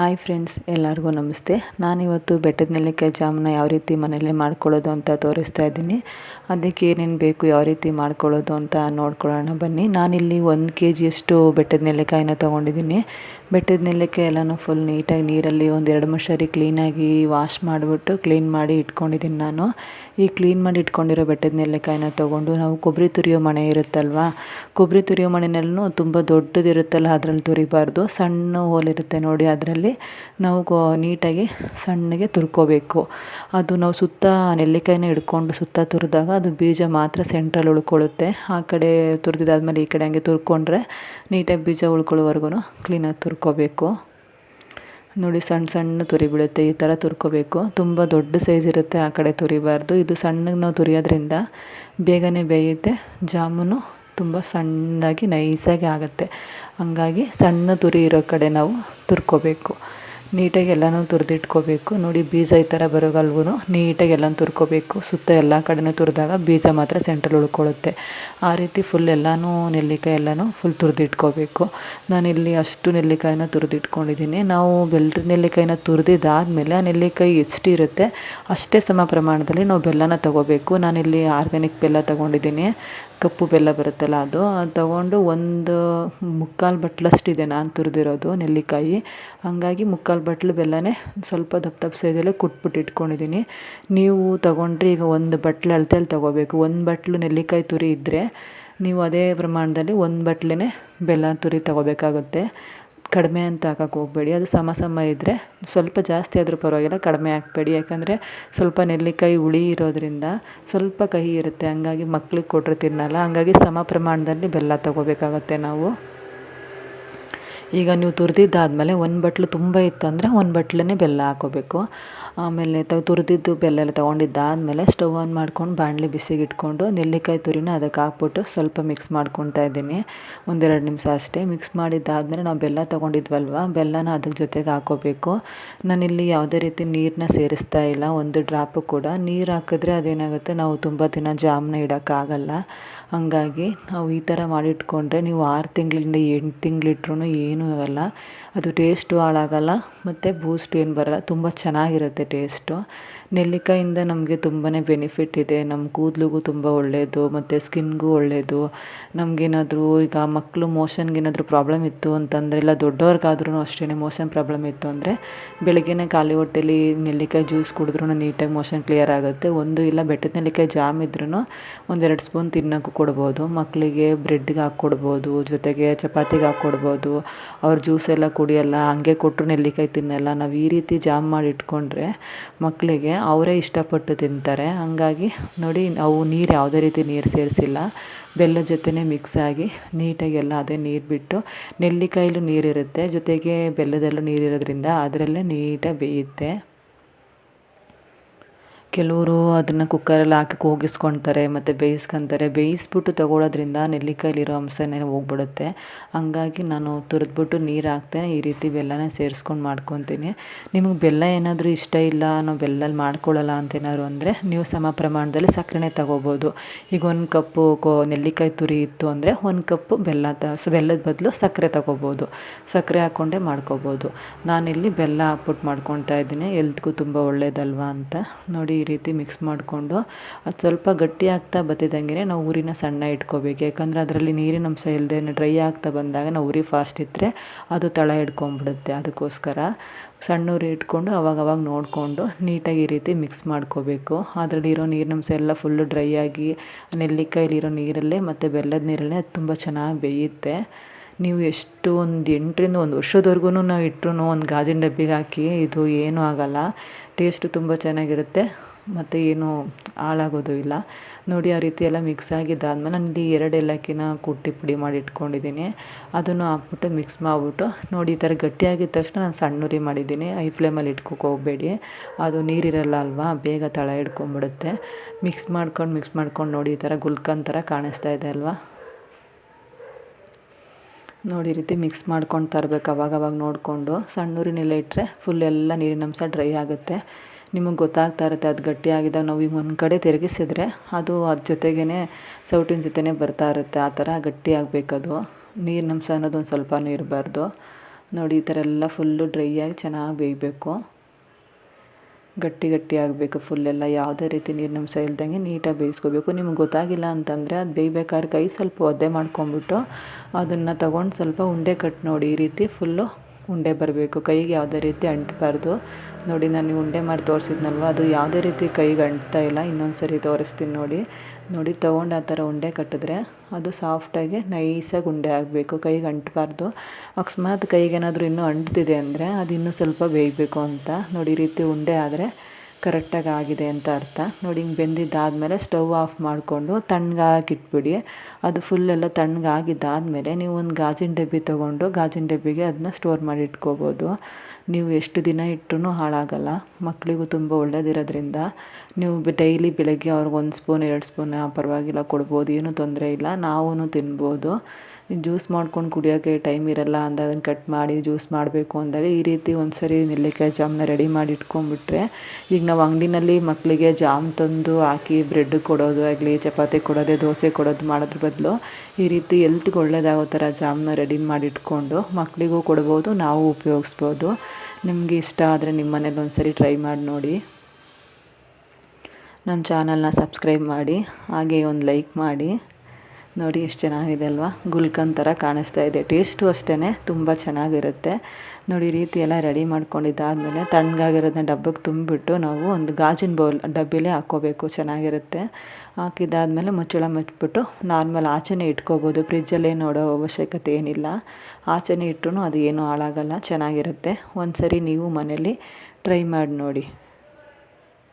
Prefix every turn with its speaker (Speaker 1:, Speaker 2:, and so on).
Speaker 1: Hi friends ಎಲ್ಲರಿಗೂ ನಮಸ್ತೆ. ನಾನಿವತ್ತು ಬೆಟ್ಟದ ನೆಲ್ಲಿಕಾಯಿ ಜಾಮೂನ ಯಾವ ರೀತಿ ಮನೆಯಲ್ಲೇ ಮಾಡ್ಕೊಳ್ಳೋದು ಅಂತ ತೋರಿಸ್ತಾ ಇದ್ದೀನಿ. ಅದಕ್ಕೆ ಏನೇನು ಬೇಕು, ಯಾವ ರೀತಿ ಮಾಡ್ಕೊಳ್ಳೋದು ಅಂತ ನೋಡ್ಕೊಳ್ಳೋಣ. ಬನ್ನಿ, ನಾನಿಲ್ಲಿ ಒಂದು ಕೆ ಜಿಯಷ್ಟು ಬೆಟ್ಟದ ನೆಲ್ಲಿಕಾಯಿನ ತೊಗೊಂಡಿದ್ದೀನಿ. ಬೆಟ್ಟದ ನೆಲ್ಲಿಕಾಯಿ ಎಲ್ಲನೂ ಫುಲ್ ನೀಟಾಗಿ ನೀರಲ್ಲಿ ಒಂದು ಎರಡು ಮೂರು ಸರಿ ಕ್ಲೀನಾಗಿ ವಾಶ್ ಮಾಡಿಬಿಟ್ಟು ಕ್ಲೀನ್ ಮಾಡಿ ಇಟ್ಕೊಂಡಿದ್ದೀನಿ ನಾನು. ಈ ಕ್ಲೀನ್ ಮಾಡಿ ಇಟ್ಕೊಂಡಿರೋ ಬೆಟ್ಟದ ನೆಲ್ಲಿಕಾಯಿನ ತೊಗೊಂಡು ನಾವು ಕೊಬ್ಬರಿ ತುರಿಯೋ ಮಣೆ ಇರುತ್ತಲ್ವ? ಕೊಬ್ಬರಿ ತುರಿಯೋ ಮಣೆನಲ್ಲೂ ತುಂಬ ದೊಡ್ಡದಿರುತ್ತಲ್ಲ, ಅದರಲ್ಲಿ ತುರಿಬಾರ್ದು. ಸಣ್ಣ ಹೋಲಿರುತ್ತೆ ನೋಡಿ, ಅದರಲ್ಲಿ ನಾವು ಗೋ ನೀಟಾಗಿ ಸಣ್ಣಗೆ ತುರ್ಕೋಬೇಕು. ಅದು ನಾವು ಸುತ್ತ ನೆಲ್ಲಿಕಾಯಿನ ಹಿಡ್ಕೊಂಡು ಸುತ್ತ ತುರಿದಾಗ ಅದು ಬೀಜ ಮಾತ್ರ ಸೆಂಟ್ರಲ್ಲಿ ಉಳ್ಕೊಳ್ಳುತ್ತೆ. ಆ ಕಡೆ ತುರಿದಿದ್ದಾದ್ಮೇಲೆ ಈ ಕಡೆ ಹಂಗೆ ತುರ್ಕೊಂಡ್ರೆ ನೀಟಾಗಿ ಬೀಜ ಉಳ್ಕೊಳ್ಳೋವರೆಗೂ ಕ್ಲೀನಾಗಿ ತುರ್ಕೋಬೇಕು. ನೋಡಿ ಸಣ್ಣ ಸಣ್ಣ ತುರಿ ಬೀಳುತ್ತೆ ಈ ಥರ ತುರ್ಕೋಬೇಕು. ತುಂಬ ದೊಡ್ಡ ಸೈಜ್ ಇರುತ್ತೆ ಆ ಕಡೆ ತುರಿಬಾರ್ದು. ಇದು ಸಣ್ಣಗೆ ನಾವು ತುರಿಯೋದ್ರಿಂದ ಬೇಗನೆ ಬೇಯುತ್ತೆ, ಜಾಮೂನು ತುಂಬ ಸಣ್ಣದಾಗಿ ನೈಸಾಗಿ ಆಗುತ್ತೆ. ಹಂಗಾಗಿ ಸಣ್ಣ ತುರಿ ಇರೋ ಕಡೆ ನಾವು ತುರ್ಕೋಬೇಕು. ನೀಟಾಗಿ ಎಲ್ಲನೂ ತುರಿದಿಟ್ಕೋಬೇಕು. ನೋಡಿ ಬೀಜ ಈ ಥರ ಬರೋಗಲ್ವೂ ನೀಟಾಗಿ ಎಲ್ಲನೂ ತುರ್ಕೋಬೇಕು. ಸುತ್ತ ಎಲ್ಲ ಕಡೆನೂ ತುರಿದಾಗ ಬೀಜ ಮಾತ್ರ ಸೆಂಟ್ರಲ್ಲಿ ಉಳ್ಕೊಳ್ಳುತ್ತೆ. ಆ ರೀತಿ ಫುಲ್ ಎಲ್ಲನೂ ನೆಲ್ಲಿಕಾಯಿ ಎಲ್ಲನೂ ಫುಲ್ ತುರಿದಿಟ್ಕೋಬೇಕು. ನಾನಿಲ್ಲಿ ಅಷ್ಟು ನೆಲ್ಲಿಕಾಯಿನ ತುರಿದಿಟ್ಕೊಂಡಿದ್ದೀನಿ. ನಾವು ಬೆಲ್ಲ ನೆಲ್ಲಿಕಾಯಿನ ತುರಿದಿದ್ದಾದಮೇಲೆ ಆ ನೆಲ್ಲಿಕಾಯಿ ಎಷ್ಟು ಇರುತ್ತೆ ಅಷ್ಟೇ ಸಮ ಪ್ರಮಾಣದಲ್ಲಿ ನಾವು ಬೆಲ್ಲನ ತೊಗೋಬೇಕು. ನಾನಿಲ್ಲಿ ಆರ್ಗ್ಯಾನಿಕ್ ಬೆಲ್ಲ ತೊಗೊಂಡಿದ್ದೀನಿ. ಕಪ್ಪು ಬೆಲ್ಲ ಬರುತ್ತಲ್ಲ ಅದು ಅದು ತಗೊಂಡು ಒಂದು ಮುಕ್ಕಾಲು ಬಟ್ಲಷ್ಟಿದೆ ನಾನು ತುರಿದಿರೋದು ನೆಲ್ಲಿಕಾಯಿ. ಹಾಗಾಗಿ ಮುಕ್ಕಾಲು ಬಟ್ಲು ಬೆಲ್ಲನೇ ಸ್ವಲ್ಪ ದಪ್ಪ ದಪ್ಪ ಸೈಜಲ್ಲೇ ಕುಟ್ಬಿಟ್ಟು ಇಟ್ಕೊಂಡಿದ್ದೀನಿ ನೀವು ತೊಗೊಂಡ್ರೆ ಈಗ ಒಂದು ಬಟ್ಲು ಅಳತೆಯಲ್ಲಿ ತಗೋಬೇಕು. ಒಂದು ಬಟ್ಲು ನೆಲ್ಲಿಕಾಯಿ ತುರಿ ಇದ್ದರೆ ನೀವು ಅದೇ ಪ್ರಮಾಣದಲ್ಲಿ ಒಂದು ಬಟ್ಲೇ ಬೆಲ್ಲ ತುರಿ ತಗೋಬೇಕಾಗುತ್ತೆ. ಕಡಿಮೆ ಅಂತ ಹಾಕಕ್ಕೆ ಹೋಗಬೇಡಿ. ಅದು ಸಮ ಸಮ ಇದ್ದರೆ ಸ್ವಲ್ಪ ಜಾಸ್ತಿ ಆದರೂ ಪರವಾಗಿಲ್ಲ, ಕಡಿಮೆ ಹಾಕಬೇಡಿ. ಯಾಕಂದರೆ ಸ್ವಲ್ಪ ನೆಲ್ಲಿಕಾಯಿ ಹುಳಿ ಇರೋದರಿಂದ ಸ್ವಲ್ಪ ಕಹಿ ಇರುತ್ತೆ. ಹಂಗಾಗಿ ಮಕ್ಳಿಗೆ ಕೊಟ್ಟರೆ ತಿನ್ನಲ್ಲ. ಹಂಗಾಗಿ ಸಮ ಪ್ರಮಾಣದಲ್ಲಿ ಬೆಲ್ಲ ತೊಗೋಬೇಕಾಗುತ್ತೆ ನಾವು. ಈಗ ನೀವು ತುರಿದಿದ್ದಾದಮೇಲೆ ಒಂದು ಬಟ್ಲು ತುಂಬ ಇತ್ತು ಅಂದರೆ ಒಂದು ಬಟ್ಲನ್ನೇ ಬೆಲ್ಲ ಹಾಕೋಬೇಕು. ಆಮೇಲೆ ತ, ತುರಿದಿದ್ದು ಬೆಲ್ಲ ಎಲ್ಲ ತೊಗೊಂಡಿದ್ದಾದಮೇಲೆ ಸ್ಟವ್ ಆನ್ ಮಾಡ್ಕೊಂಡು ಬಾಣಲಿ ಬಿಸಿಗೆ ಇಟ್ಕೊಂಡು ನೆಲ್ಲಿಕಾಯಿ ತುರಿನ ಅದಕ್ಕೆ ಹಾಕ್ಬಿಟ್ಟು ಸ್ವಲ್ಪ ಮಿಕ್ಸ್ ಮಾಡ್ಕೊತಾ ಇದ್ದೀನಿ. ಒಂದೆರಡು ನಿಮಿಷ ಅಷ್ಟೇ. ಮಿಕ್ಸ್ ಮಾಡಿದ್ದಾದಮೇಲೆ ನಾವು ಬೆಲ್ಲ ತೊಗೊಂಡಿದ್ವಲ್ವ? ಬೆಲ್ಲನ ಅದ್ರ ಜೊತೆಗೆ ಹಾಕೋಬೇಕು. ನಾನಿಲ್ಲಿ ಯಾವುದೇ ರೀತಿ ನೀರನ್ನ ಸೇರಿಸ್ತಾ ಇಲ್ಲ. ಒಂದು ಡ್ರಾಪು ಕೂಡ. ನೀರು ಹಾಕಿದ್ರೆ ಅದೇನಾಗುತ್ತೆ? ನಾವು ತುಂಬ ದಿನ ಜಾಮ್ನ ಇಡೋಕ್ಕಾಗಲ್ಲ ಹಾಗಾಗಿ ನಾವು ಈ ಥರ ಮಾಡಿಟ್ಕೊಂಡ್ರೆ ನೀವು ಆರು ತಿಂಗಳಿಂದ ಎಂಟು ತಿಂಗಳಿಟ್ರೂ ಏನೂ ಆಗಲ್ಲ ಅದು ಟೇಸ್ಟು ಹಾಳಾಗಲ್ಲ. ಮತ್ತು ಬೂಸ್ಟ್ ಏನು ಬರಲ್ಲ. ತುಂಬ ಚೆನ್ನಾಗಿರುತ್ತೆ ಟೇಸ್ಟು ನೆಲ್ಲಿಕಾಯಿಂದ ನಮಗೆ ತುಂಬಾ ಬೆನಿಫಿಟ್ ಇದೆ. ನಮ್ಮ ಕೂದಲಿಗೂ ತುಂಬ ಒಳ್ಳೆಯದು ಮತ್ತು ಸ್ಕಿನ್ಗೂ ಒಳ್ಳೆಯದು ನಮಗೇನಾದರೂ ಈಗ ಮಕ್ಕಳು ಮೋಷನ್ಗೇನಾದರೂ ಪ್ರಾಬ್ಲಮ್ ಇತ್ತು ಅಂತಂದರೆ, ಇಲ್ಲ ದೊಡ್ಡವ್ರಿಗಾದ್ರೂ ಅಷ್ಟೇ ಮೋಷನ್ ಪ್ರಾಬ್ಲಮ್ ಇತ್ತು ಅಂದರೆ, ಬೆಳಗ್ಗೆನೇ ಖಾಲಿ ಹೊಟ್ಟೆಲಿ ನೆಲ್ಲಿಕಾಯಿ ಜ್ಯೂಸ್ ಕುಡಿದ್ರೂ ನೀಟಾಗಿ ಮೋಷನ್ ಕ್ಲಿಯರ್ ಆಗುತ್ತೆ. ಒಂದು ಇಲ್ಲ ಬೆಟ್ಟದ ನೆಲ್ಲಿಕಾಯಿ ಜಾಮ್ ಇದ್ರೂ ಒಂದೆರಡು ಸ್ಪೂನ್ ತಿನ್ನೋಕ್ಕೂ ಕೊಡ್ಬೋದು. ಮಕ್ಕಳಿಗೆ ಬ್ರೆಡ್ಗೆ ಹಾಕ್ಕೊಡ್ಬೋದು. ಜೊತೆಗೆ ಚಪಾತಿಗೆ ಹಾಕ್ಕೊಡ್ಬೋದು. ಅವ್ರು ಜ್ಯೂಸ್ ಎಲ್ಲ ಕುಡಿಯಲ್ಲ ಹಂಗೆ ಕೊಟ್ಟರು ನೆಲ್ಲಿಕಾಯಿ ತಿನ್ನಲ್ಲ. ನಾವು ಈ ರೀತಿ ಜಾಮ್ ಮಾಡಿ ಇಟ್ಕೊಂಡ್ರೆ ಮಕ್ಕಳಿಗೆ ಅವರೇ ಇಷ್ಟಪಟ್ಟು ತಿಂತಾರೆ. ಹಂಗಾಗಿ ನೋಡಿ, ಅವು ನೀರು ಯಾವುದೇ ರೀತಿ ನೀರು ಸೇರಿಸಿಲ್ಲ. ಬೆಲ್ಲದ ಜೊತೆನೇ ಮಿಕ್ಸ್ ಆಗಿ ನೀಟಾಗಿ ಎಲ್ಲ ಅದೇ ನೀರು ಬಿಟ್ಟು ನೆಲ್ಲಿಕಾಯಲ್ಲೂ ನೀರಿರುತ್ತೆ ಜೊತೆಗೆ ಬೆಲ್ಲದಲ್ಲೂ ನೀರಿರೋದ್ರಿಂದ ಅದರಲ್ಲೇ ನೀಟಾಗಿ ಬೇಯುತ್ತೆ. ಕೆಲವರು ಅದನ್ನು ಕುಕ್ಕರಲ್ಲಿ ಹಾಕಿ ಕೂಗಿಸ್ಕೊಳ್ತಾರೆ ಮತ್ತು ಬೇಯಿಸ್ಕೊತಾರೆ. ಬೇಯಿಸ್ಬಿಟ್ಟು ತಗೊಳ್ಳೋದ್ರಿಂದ ನೆಲ್ಲಿಕಾಯಲ್ಲಿರೋ ಅಂಶನೇ ಹೋಗ್ಬಿಡುತ್ತೆ. ಹಂಗಾಗಿ ನಾನು ತುರಿದ್ಬಿಟ್ಟು ನೀರು ಹಾಕ್ತೇನೆ. ಈ ರೀತಿ ಬೆಲ್ಲನ ಸೇರಿಸ್ಕೊಂಡು ಮಾಡ್ಕೊತೀನಿ. ನಿಮಗೆ ಬೆಲ್ಲ ಏನಾದರೂ ಇಷ್ಟ ಇಲ್ಲ ನಾವು ಬೆಲ್ಲಲ್ಲಿ ಮಾಡ್ಕೊಳ್ಳಲ್ಲ ಅಂತೇನಾದ್ರು ಅಂದರೆ ನೀವು ಸಮ ಪ್ರಮಾಣದಲ್ಲಿ ಸಕ್ಕರೆನೇ ತಗೋಬೋದು. ಈಗ ಒಂದು ಕಪ್ಪು ಕೋ ನೆಲ್ಲಿಕಾಯಿ ತುರಿ ಇತ್ತು ಅಂದರೆ ಒಂದು ಕಪ್ಪು ಬೆಲ್ಲ ತ ಬೆಲ್ಲದ ಬದಲು ಸಕ್ಕರೆ ತಗೋಬೋದು. ಸಕ್ಕರೆ ಹಾಕ್ಕೊಂಡೇ ಮಾಡ್ಕೋಬೋದು. ನಾನಿಲ್ಲಿ ಬೆಲ್ಲ ಹಾಕ್ಬಿಟ್ಟು ಮಾಡ್ಕೊತಾ ಇದ್ದೀನಿ. ಎಲ್ತ್ಗೂ ತುಂಬ ಒಳ್ಳೇದಲ್ವಾ ಅಂತ. ನೋಡಿ ರೀತಿ ಮಿಕ್ಸ್ ಮಾಡಿಕೊಂಡು ಅದು ಸ್ವಲ್ಪ ಗಟ್ಟಿ ಆಗ್ತಾ ಬತ್ತಿದಂಗೆ ನಾವು ಉರಿನ ಸಣ್ಣ ಇಟ್ಕೋಬೇಕು. ಯಾಕಂದರೆ ಅದರಲ್ಲಿ ನೀರಿನ ಅಂಶ ಇಲ್ಲದೆ ಡ್ರೈ ಆಗ್ತಾ ಬಂದಾಗ ನಾವು ಉರಿ ಫಾಸ್ಟ್ ಇದ್ದರೆ ಅದು ತಳ ಹಿಡ್ಕೊಂಬಿಡುತ್ತೆ ಅದಕ್ಕೋಸ್ಕರ. ಸಣ್ಣ ಉರಿ ಇಟ್ಕೊಂಡು ಅವಾಗ ಅವಾಗ ನೋಡಿಕೊಂಡು ನೀಟಾಗಿ ಈ ರೀತಿ ಮಿಕ್ಸ್ ಮಾಡ್ಕೋಬೇಕು. ಅದರಲ್ಲಿರೋ ನೀರಿನಂಶ ಎಲ್ಲ ಫುಲ್ಲು ಡ್ರೈ ಆಗಿ ನೆಲ್ಲಿಕಾಯಲ್ಲಿರೋ ನೀರಲ್ಲೇ ಮತ್ತು ಬೆಲ್ಲದ ನೀರಲ್ಲೇ ಅದು ತುಂಬ ಚೆನ್ನಾಗಿ ಬೇಯುತ್ತೆ. ನೀವು ಎಷ್ಟು ಒಂದು ಎಂಟರಿಂದ ಒಂದು ವರ್ಷದವರೆಗೂ ನಾವು ಇಟ್ಟರು ಒಂದು ಗಾಜಿನ ಡಬ್ಬಿಗೆ ಹಾಕಿ ಇದು ಏನೂ ಆಗೋಲ್ಲ. ಟೇಸ್ಟು ತುಂಬ ಚೆನ್ನಾಗಿರುತ್ತೆ. ಮತ್ತು ಏನು ಹಾಳಾಗೋದು ಇಲ್ಲ. ನೋಡಿ, ಆ ರೀತಿ ಎಲ್ಲ ಮಿಕ್ಸ್ ಆಗಿದ್ದಾದ್ಮೇಲೆ ನಾನು ಇಲ್ಲಿ ಎರಡು ಏಲಕ್ಕಿನ ಕುಟ್ಟಿ ಪುಡಿ ಮಾಡಿ ಇಟ್ಕೊಂಡಿದ್ದೀನಿ. ಅದನ್ನು ಹಾಕ್ಬಿಟ್ಟು ಮಿಕ್ಸ್ ಮಾಡಿಬಿಟ್ಟು ನೋಡಿ, ಈ ಥರ ಗಟ್ಟಿಯಾಗಿದ್ದ ತಕ್ಷಣ ನಾನು ಸಣ್ಣ ಉರಿ ಮಾಡಿದ್ದೀನಿ. ಐ ಫ್ಲೇಮಲ್ಲಿ ಇಟ್ಕೋಕೆ ಹೋಗಬೇಡಿ. ಅದು ನೀರಿರಲ್ಲ ಅಲ್ವಾ? ಬೇಗ ತಳ ಹಿಡ್ಕೊಂಬಿಡುತ್ತೆ ಮಿಕ್ಸ್ ಮಾಡ್ಕೊಂಡು ಮಿಕ್ಸ್ ಮಾಡ್ಕೊಂಡು ನೋಡಿ, ಈ ಥರ ಗುಲ್ಕನ್ ಥರ ಕಾಣಿಸ್ತಾ ಇದೆ ಅಲ್ವಾ? ನೋಡಿ ರೀತಿ ಮಿಕ್ಸ್ ಮಾಡ್ಕೊಂಡು ತರಬೇಕು ಅವಾಗವಾಗ ಅವಾಗ ನೋಡಿಕೊಂಡು. ಸಣ್ಣ ಇಟ್ಟರೆ ಫುಲ್ ಎಲ್ಲ ನೀರಿನಂಶ ಡ್ರೈ ಆಗುತ್ತೆ. ನಿಮಗೆ ಗೊತ್ತಾಗ್ತಾ ಇರುತ್ತೆ, ಅದು ಗಟ್ಟಿಯಾಗಿದ್ದಾಗ ನಾವು ಈಗ ಒಂದು ಕಡೆ ತಿರುಗಿಸಿದ್ರೆ ಅದು ಅದ್ರ ಜೊತೆಗೇ ಸೌಟಿನ ಜೊತೆನೇ ಬರ್ತಾ ಇರುತ್ತೆ, ಆ ಥರ ಗಟ್ಟಿ ಆಗಬೇಕದು ನೀರಿನಂಶ ಅನ್ನೋದು ಒಂದು ಸ್ವಲ್ಪನೂ ಇರಬಾರ್ದು. ನೋಡಿ, ಈ ಥರ ಎಲ್ಲ ಫುಲ್ಲು ಡ್ರೈಯಾಗಿ ಚೆನ್ನಾಗಿ ಬೇಯಬೇಕು. ಗಟ್ಟಿ ಗಟ್ಟಿ ಆಗಬೇಕು ಫುಲ್ಲೆಲ್ಲ ಯಾವುದೇ ರೀತಿ ನೀರಿನಂಸ ಇಲ್ದಂಗೆ ನೀಟಾಗಿ ಬೇಯಿಸ್ಕೋಬೇಕು. ನಿಮ್ಗೆ ಗೊತ್ತಾಗಿಲ್ಲ ಅಂತಂದರೆ ಅದು ಬೇಯ್ಬೇಕಾದ್ರೆ ಕೈ ಸ್ವಲ್ಪ ಒದ್ದೆ ಮಾಡ್ಕೊಂಬಿಟ್ಟು ಅದನ್ನು ತಗೊಂಡು ಸ್ವಲ್ಪ ಉಂಡೆ ಕಟ್ ನೋಡಿ, ಈ ರೀತಿ ಫುಲ್ಲು ಉಂಡೆ ಬರಬೇಕು, ಕೈಗೆ ಯಾವುದೇ ರೀತಿ ಅಂಟಬಾರ್ದು. ನೋಡಿ, ನಾನು ಉಂಡೆ ಮಾಡಿ ತೋರಿಸಿದ್ನಲ್ವ, ಅದು ಯಾವುದೇ ರೀತಿ ಕೈಗೆ ಅಂಟ್ತಾ ಇಲ್ಲ. ಇನ್ನೊಂದು ಸರಿ ತೋರಿಸ್ತೀನಿ ನೋಡಿ. ನೋಡಿ, ತೊಗೊಂಡು ಆ ಥರ ಉಂಡೆ ಕಟ್ಟಿದ್ರೆ ಅದು ಸಾಫ್ಟಾಗಿ ನೈಸಾಗಿ ಉಂಡೆ ಆಗಬೇಕು, ಕೈಗೆ ಅಂಟಬಾರ್ದು. ಅಕಸ್ಮಾತ್ ಕೈಗೇನಾದರೂ ಇನ್ನೂ ಅಂಟ್ತಿದೆ ಅಂದರೆ ಅದು ಇನ್ನೂ ಸ್ವಲ್ಪ ಬೇಯಬೇಕು ಅಂತ. ನೋಡಿ ರೀತಿ ಉಂಡೆ ಆದರೆ ಕರೆಕ್ಟಾಗಿ ಆಗಿದೆ ಅಂತ ಅರ್ಥ. ನೋಡಿ, ಹಿಂಗೆ ಬೆಂದಿದ್ದಾದಮೇಲೆ ಸ್ಟವ್ ಆಫ್ ಮಾಡಿಕೊಂಡು ತಣ್ಣಗಾಕಿಟ್ಬಿಡಿ ಅದು ಫುಲ್ಲೆಲ್ಲ ತಣ್ಣಗಾಗಿದ್ದಾದಮೇಲೆ ನೀವು ಒಂದು ಗಾಜಿನ ಡಬ್ಬಿ ತೊಗೊಂಡು ಗಾಜಿನ ಡಬ್ಬಿಗೆ ಅದನ್ನ ಸ್ಟೋರ್ ಮಾಡಿ ಇಟ್ಕೋಬೋದು. ನೀವು ಎಷ್ಟು ದಿನ ಇಟ್ಟರೂ ಹಾಳಾಗಲ್ಲ. ಮಕ್ಕಳಿಗೂ ತುಂಬ ಒಳ್ಳೆಯದಿರೋದ್ರಿಂದ ನೀವು ಡೈಲಿ ಬೆಳಗ್ಗೆ ಅವ್ರಿಗೆ ಒಂದು ಸ್ಪೂನ್ ಎರಡು ಸ್ಪೂನ್ ಪರವಾಗಿಲ್ಲ, ಕೊಡ್ಬೋದು, ಏನೂ ತೊಂದರೆ ಇಲ್ಲ ನಾವೂ ತಿನ್ಬೋದು. ಜ್ಯೂಸ್ ಮಾಡ್ಕೊಂಡು ಕುಡಿಯೋಕ್ಕೆ ಟೈಮ್ ಇರಲ್ಲ ಅಂದ ಅದನ್ನು ಕಟ್ ಮಾಡಿ ಜ್ಯೂಸ್ ಮಾಡಬೇಕು ಅಂದಾಗ ಈ ರೀತಿ ಒಂದು ಸರಿ ನೆಲ್ಲಿಕಾಯಿ ಜಾಮನ್ನ ರೆಡಿ ಮಾಡಿ ಇಟ್ಕೊಂಡ್ಬಿಟ್ರೆ ಈಗ ನಾವು ಅಂಗಡಿನಲ್ಲಿ ಮಕ್ಕಳಿಗೆ ಜಾಮ್ ತಂದು ಹಾಕಿ ಬ್ರೆಡ್ ಕೊಡೋದು ಆಗಲಿ, ಚಪಾತಿ ಕೊಡೋದೇ, ದೋಸೆ ಕೊಡೋದು ಮಾಡೋದ್ರ ಬದಲು ಈ ರೀತಿ ಎಲ್ತ್ಗೆ ಒಳ್ಳೆಯದಾಗೋ ಥರ ಜಾಮನ್ನ ರೆಡಿ ಮಾಡಿ ಇಟ್ಕೊಂಡು ಮಕ್ಕಳಿಗೂ ಕೊಡ್ಬೋದು, ನಾವು ಉಪಯೋಗಿಸ್ಬೋದು. ನಿಮಗೆ ಇಷ್ಟ ಆದರೆ ನಿಮ್ಮ ಮನೇಲಿ ಒಂದು ಸರಿ ಟ್ರೈ ಮಾಡಿ ನೋಡಿ. ನನ್ನ ಚಾನಲ್ನ ಸಬ್ಸ್ಕ್ರೈಬ್ ಮಾಡಿ, ಹಾಗೆ ಒಂದು ಲೈಕ್ ಮಾಡಿ. ನೋಡಿ ಎಷ್ಟು ಚೆನ್ನಾಗಿದೆ ಅಲ್ವಾ? ಗುಲ್ಕನ್ ಥರ ಕಾಣಿಸ್ತಾ ಇದೆ. ಟೇಸ್ಟು ಅಷ್ಟೇ ತುಂಬ ಚೆನ್ನಾಗಿರುತ್ತೆ. ನೋಡಿ ರೀತಿ ಎಲ್ಲ ರೆಡಿ ಮಾಡ್ಕೊಂಡಿದ್ದಾದಮೇಲೆ ತಣ್ಣಗಾಗಿರೋದನ್ನ ಡಬ್ಬಕ್ಕೆ ತುಂಬಿಬಿಟ್ಟು ನಾವು ಒಂದು ಗಾಜಿನ ಬೌಲ್ ಡಬ್ಬಿಲೇ ಹಾಕ್ಕೋಬೇಕು, ಚೆನ್ನಾಗಿರುತ್ತೆ. ಹಾಕಿದ್ದಾದಮೇಲೆ ಮುಚ್ಚಳ ಮುಚ್ಚಿಬಿಟ್ಟು ನಾರ್ಮಲ್ ಆಚೆನೇ ಇಟ್ಕೋಬೋದು. ಫ್ರಿಜ್ಜಲ್ಲೇ ನೋಡೋ ಅವಶ್ಯಕತೆ ಏನಿಲ್ಲ. ಆಚೆನೇ ಇಟ್ಟರು ಅದು ಏನೂ ಹಾಳಾಗಲ್ಲ, ಚೆನ್ನಾಗಿರುತ್ತೆ. ಒಂದು ಸರಿ ನೀವು ಮನೇಲಿ ಟ್ರೈ ಮಾಡಿ ನೋಡಿ.